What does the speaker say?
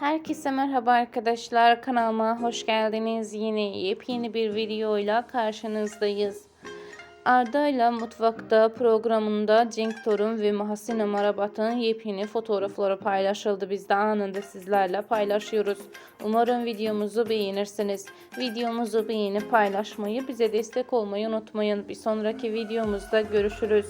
Herkese merhaba arkadaşlar. Kanalıma hoş geldiniz. Yine yepyeni bir videoyla karşınızdayız. Arda ile Mutfakta programında Cenk Torun ve Muhasine Marabat'ın yepyeni fotoğrafları paylaşıldı. Biz de anında sizlerle paylaşıyoruz. Umarım videomuzu beğenirsiniz. Videomuzu beğenip paylaşmayı, bize destek olmayı unutmayın. Bir sonraki videomuzda görüşürüz.